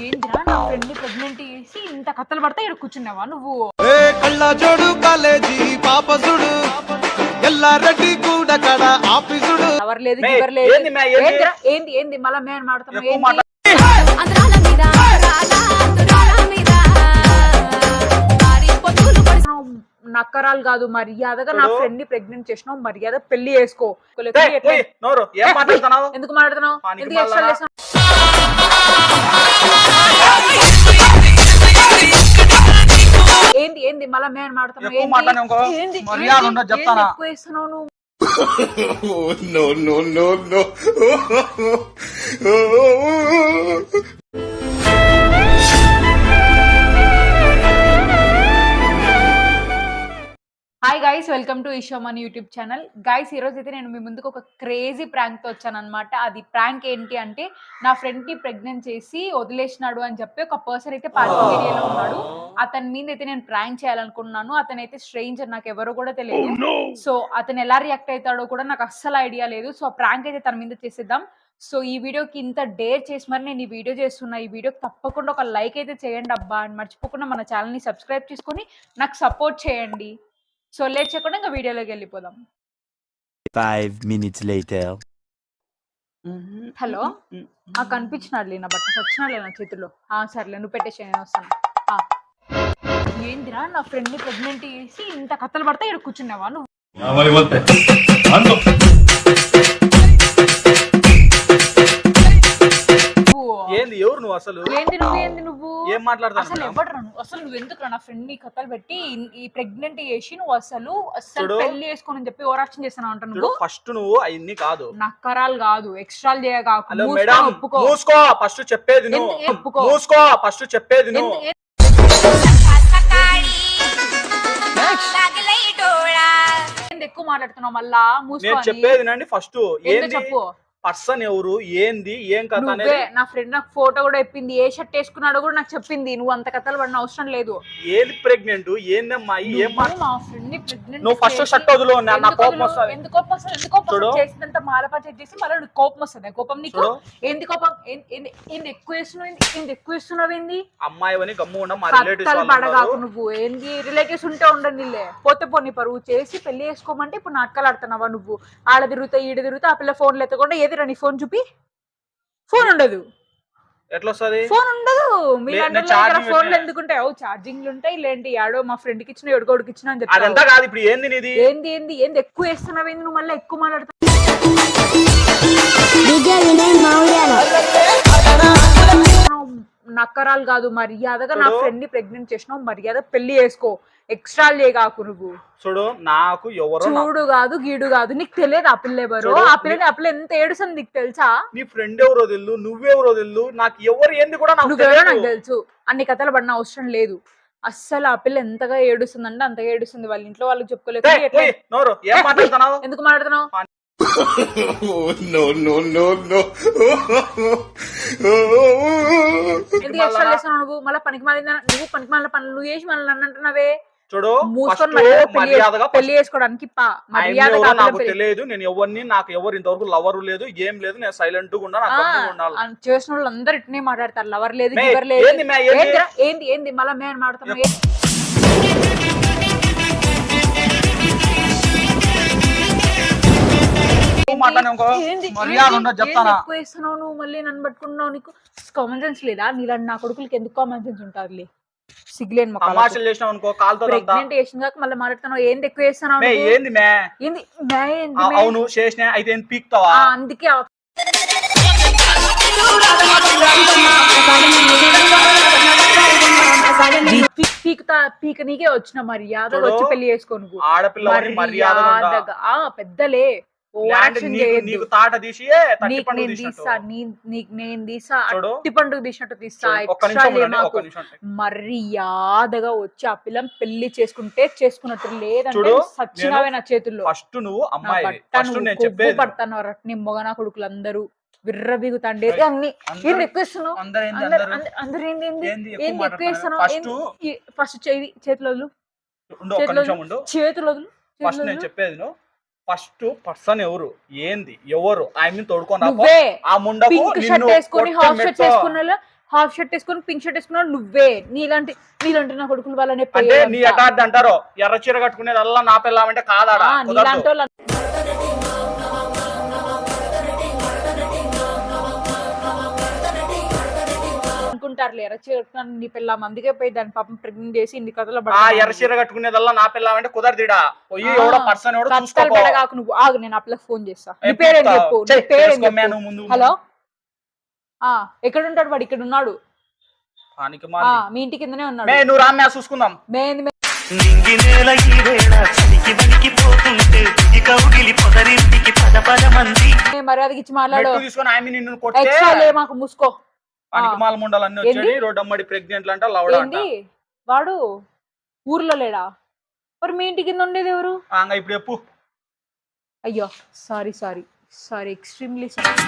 ఏందిరా నా ఫ్రెండ్ని ప్రెగ్నెంట్ చేసి ఇంత కథలు పడతా ఇక్కడ కూర్చున్నావా నువ్వు? ఏ కళ్ళ జోడు కాలేజీ పాపసుడు ఎల్లారెడ్డి కూడా కడ ఆఫీసుడు. ఎవరు లేదు ఎవరు లేదు. ఏంది మే, ఏంది? ఏందిరా? ఏంది ఏంది మళ్ళా మేము మాడుతున్నావు ఎక్కువ మాట అంతరాల మీద అంతరాల అంతరాల మీద. పొత్తులు పడి నక్కరాలు కాదు మర్యాదగా నా చూడు. ఫ్రెండ్ని ప్రెగ్నెంట్ చేసినావు మర్యాద పెళ్ళి చేసుకో. ఏయ్, ఎట్లా- ఏయ్, నోరు ఏం మాట్లాడుతున్నావు? ఎందుకు మాట్లాడుతున్నావు? ఎందుకు extra ఏంది? మళ్ళా మేము మాడుతున్నావు ఎక్కువ నువ్వు? నో గైస్ వెల్కమ్ టు ఈషోమన్ యూట్యూబ్ ఛానల్ గైస్ ఈరోజు అయితే నేను మీ ముందుకు ఒక క్రేజీ ప్రాంక్తో వచ్చాను అనమాట అది ప్రాంక్ ఏంటి అంటే నా ఫ్రెండ్ని ప్రెగ్నెంట్ చేసి వదిలేసినాడు అని చెప్పి ఒక పర్సన్ అయితే పార్టీ ఏరియాలో ఉన్నాడు. అతని మీద అయితే నేను ప్రాంక్ చేయాలనుకున్నాను. అతను అయితే స్ట్రేంజర్ నాకు ఎవరో కూడా తెలియదు. సో అతను ఎలా రియాక్ట్ అవుతాడో కూడా నాకు అస్సలు ఐడియా లేదు. సో ప్రాంక్ అయితే తన మీద చేసేద్దాం. సో ఈ వీడియోకి ఇంత డేర్ చేసి మరి నేను ఈ వీడియో చేస్తున్నా. ఈ వీడియోకి తప్పకుండా ఒక లైక్ అయితే చేయండి అబ్బా అని మర్చిపోకుండా మన ఛానల్ని సబ్స్క్రైబ్ చేసుకొని నాకు సపోర్ట్ చేయండి. సో లేట్ చేయకుండా ఇంకా వీడియోలోకి వెళ్ళిపోదాం. Five minutes later. హలో? ఆ కనిపించినాడులే నా బట్ట వచ్చినాడులే నా చేతిలో ఆ సర్లే నువ్వు పెట్టేసి నేను వస్తాను. ఆ. ఏందిరా నా ఫ్రెండ్ని ప్రెగ్నెంట్ చేసి ఇంత కథలు పడతా ఇక్కడ కూర్చున్నావా నువ్వు? ఏంది ఎవరు నువ్వు అసలు? ఏంది నువ్వు ఏం మాట్లాడుతున్నావు అసలు మేడం? ఎవరు నువ్వు? అసలు నువ్వు ఎందుకు నా ఫ్రెండ్ని కథలు పెట్టి ఈ ప్రెగ్నెంట్ చేసి నువ్వు అసలు అసలు చూడు. పెళ్ళి చేసుకొని చెప్పి ఓరాక్షన్ చేస్తున్నావు అంట చూడు నువ్వు? ఫస్ట్ నువ్వు అన్ని కాదు. నక్కరాలు కాదు ఎక్స్ట్రాలు చేయగాకు హలో మూసుకో, మేడం ఒప్పుకో. మూసుకో ఫస్ట్ చెప్పేది నువ్వు. ఒప్పుకో. మూసుకో ఫస్ట్ చెప్పేది నువ్వు. ఎందు- ఏంది ఎక్కువ మాట్లాడుతున్నావు మళ్ళా? మూసుకో నేను అని. చెప్పేది నండి ఫస్ట్ ఏందో ఏంది? చెప్పు. పర్సన్ ఎవరు? ఏంది? ఏం కథ అనేది? నా ఫ్రెండ్ నాకు ఫోటో కూడా చెప్పింది ఏ షర్ట్ వేసుకున్నాడో కూడా నాకు చెప్పింది. నువ్వు అంత కథలు పడిన అవసరం లేదు. ఏది ప్రెగ్నెంట్ ఏందమ్మా? ఏం నువ్వు మా ఫ్రెండ్ని pregnant నువ్వు చేసి- షర్ట్ వదులు, నా- కోపం? వస్తది. ఎందుకు కోపం వస్తుంది? ఎందుకు కోపం? చేసినంత మాలపా చేసి మళ్ళీ నీకు కోపం వస్తుంది? కోపం నీకు. ఏంది కోపం? ఏంది ఎక్కువ వేస్తున్నావు ఏంది? ఎక్కువ వేస్తున్నావు ఏంది? అమ్మాయి అని గమ్ము ఉండం మా రిలేటివ్స్ పడగాకు నువ్వు. ఏంది? రిలేటివ్స్ ఉంటే ఉండండి పోతే పోనీ పరువు. చేసి పెళ్ళి చేసుకోమంటే ఇప్పుడు నాటకాలు ఆడుతున్నావా నువ్వు? ఆడ తిరుగుతా ఈడ తిరుగుతా ఆ పిల్ల ఫోన్లు ఎత్తకుండా ఏదిరా నీ ఫోన్ చూపి ఫోన్ ఉండదు ఎట్లా వస్తుంది ఫోన్ ఉండదు మీ charging ఫోన్లు. ఎందుకుంటాయి ఓ ఛార్జింగ్లు ఉంటాయి లేంటి ఆడో మా ఫ్రెండ్కి ఇచ్చిన ఎడుకోడికి ఇచ్చిన అని అదంతా చెప్తావు కాదు ఇప్పుడు ఏంది నీది ఏంది ఏంది ఏంది ఎక్కువ వేస్తున్నావు ఏంది నువ్వు మళ్ళీ ఎక్కువ మాట్లాడుతావు నక్కరాలు కాదు మర్యాదగా నా. ఫ్రెండ్ని ప్రెగ్నెంట్ చేసినావు మర్యాద పెళ్ళి చేసుకో. ఎక్స్ట్రా చేయగాకు నువ్వు. చూడు నాకు ఎవరో చూడు కాదు గీడు కాదు నీకు తెలియదు ఆ పిల్ల ఎవరు. ఆ పిల్లని ఆ పిల్ల ఎంత ఏడుస్తుంది నీకు తెలుసా? నీ ఫ్రెండ్ ఎవరో తెలు నువ్వెవరో తెలు నాకు ఎవరు ఏంది కూడా నాకు నువ్వెవరో నాకు. తెలుసు. అన్ని కథలు పడిన అవసరం లేదు. అస్సలు ఆ పిల్ల ఎంతగా ఏడుస్తుందంటే అంతగా ఏడుస్తుంది. వాళ్ళ ఇంట్లో వాళ్ళకి చెప్పుకోలేదు ఎందుకు మాట్లాడుతున్నావు? నో నో నో నో ఎందుకు ఎక్స్ట్రా చేస్తున్నావు నువ్వు? మళ్ళీ పనికి నువ్వు పనికి మాలిన పనులు నువ్వు చేసి మళ్ళీ నన్ను అంటున్నావే? చూడు మూసుకొని పెళ్ళి మర్యాదగా చేసు- పెళ్ళి చేసుకోవడానికి పా ఆయన మర్యాద ఎవరో నాకు తెలియదు నేను ఎవరిని నాకు ఎవరు ఇంతవరకు లవర్ లేదు ఏం లేదు నేను సైలెంట్గా ఉన్నా నాకు గమ్ముగా ఉండాలి. చేసిన వాళ్ళు అందరు ఇట్నే మాట్లాడతారు. లవర్ లేదు మే, గివర్ లేదు. ఏంది మే, ఏంది? ఏందిరా? ఏంది ఏంది? మళ్ళీ మేము? ఎక్కువ మర్యాద? ఉండదు చెప్తానా? ఎక్కువ వేస్తున్నావు నువ్వు? మళ్ళీ నన్ను పట్టుకున్నావు నీకు? కామన్ సెన్స్ లేదా? నీలాంటి నా కొడుకులకి ఎందుకు కామన్ సెన్స్ ఉంటుంది సిగ్గులేని తమాషలు చేసినావు అనుకో కాలుతో అంతా ప్రెగ్నెంట్ చేసిన కాక మళ్ళీ మాట్లాడుతున్నావు. ఏంది ఎక్కువ? ఏంది మే? ఏంది? మే ఏంది ఆ, మే? అవును చేసిన అయితే ఏం పీక్తావా? ఆ, అందుకే ఆ- పీ- పీకుతా పీక నీకే వచ్చిన మర్యాద వచ్చి పెళ్ళి చేసుకో నువ్వు. ఆడపిల్ల మర్యాద మర్యాదగా. ఆ పెద్దలే. నీకు తాట తీసి నేను నీకు నేను తీసా. అట్టి పండుగ తీసినట్టు మాకు. ఉండండి. మర్యాదగా వచ్చి ఆ పిల్లం పెళ్ళి చేసుకుంటే చేసుకున్నట్టు లేదంటే సచ్చినావే నా చేతుల్లో. ఫస్ట్ నువ్వు అమ్మాయి పడతాను నీ మొగనా కొడుకులందరూ. విర్ర బిగుతాండే. అన్ని అందరూ- ఏంది ఎక్కువ ఇస్తున్నావు అందరూ ఏంది? ఫస్ట్ చేతులు చేతులు ఫస్ట్ నేను. చెప్పేది నువ్వు. ఫస్ట్ పర్సన్ ఎవరు? ఏంది? ఎవరు? ఐ మీన్ తోడుకొని రాపో. ఆ ముండకు పింక్ షర్ట్ వేసుకొని హాఫ్ షర్ట్. వేసుకున్న హాఫ్ షర్ట్ వేసుకొని పింక్ షర్ట్ వేసుకున్నావు నువ్వే. నీలాంటి నీలాంటి నా కొడుకులు వాళ్ళనే అంటే నీ అంటారు. ఎర్ర చీర కట్టుకునేది అల్లా నా పిల్లమంటే కాదాడా? నీలాంటి వాళ్ళు అనుకుంటారు లేరా నీ పిల్ల అందుకే పోయి దాని పాపం ప్రెగ్నెంట్ చేసి ఇన్ని కథలు ఆ ఎర్ర చీర కట్టుకునేదల్లా నా పిల్లమంటే కుదరదిడా? పోయి ఎవడో పర్సన్ ఎవడో కష్టాలు చూసుకోపో. పెడగాకు నువ్వు ఆగు నేను ఆ పిల్లకి ఫోన్ చేస్తా. నీ పేరేం చెప్పు? నీ పేరేం చెప్పు. హలో? ఆ ఎక్కడ ఉంటాడు వాడు ఇక్కడ ఉన్నాడు. మీ ఇంటి కిందనే ఉన్నాడు. నువ్వు రామ్యా చూసుకుందాం. నింగి నేల ఈ వేళ చలికి వణికి పోతుంటే కౌగిలి పొదరింటికి పద పద మంది. మర్యాదకి ఇచ్చి మాట్లాడు. తీసుకొని ఆమె నిన్ను కొట్టే. మాకు మూసుకో. పనికి మాల ముండాలు అన్ని? రోడ్డు అమ్మడి ప్రెగ్నెంట్ అంట లవడ అంట. వాడు ఊర్లో లేడా? మరి మీ ఇంటి కింద ఉండేది ఎవరు? ఇప్పుడు చెప్పు. అయ్యో sorry sorry sorry extremely sorry.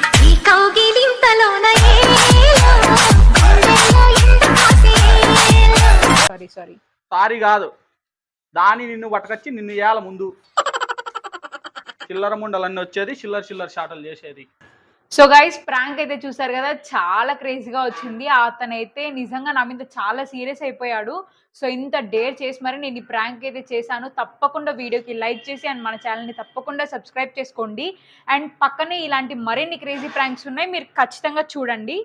Sorry sorry. Sorry కాదు. దాని నిన్ను పట్టుకొచ్చి నిన్ను ఇయ్యాల ముందు. చిల్లర ముండలు అన్ని వచ్చేది చిల్లర చిల్లర షాటలు చేసేది. సో గైస్ ప్రాంక్ అయితే చూసారు కదా చాలా క్రేజీగా వచ్చింది. అతనైతే నిజంగా నా మీద చాలా సీరియస్ అయిపోయాడు. సో ఇంత డేర్ చేసి మరి నేను ఈ ప్రాంక్ అయితే చేశాను. తప్పకుండా వీడియోకి లైక్ చేసి అండ్ మన ఛానల్ని తప్పకుండా సబ్స్క్రైబ్ చేసుకోండి. అండ్ పక్కనే ఇలాంటి మరిన్ని క్రేజీ ప్రాంక్స్ ఉన్నాయి మీరు ఖచ్చితంగా చూడండి.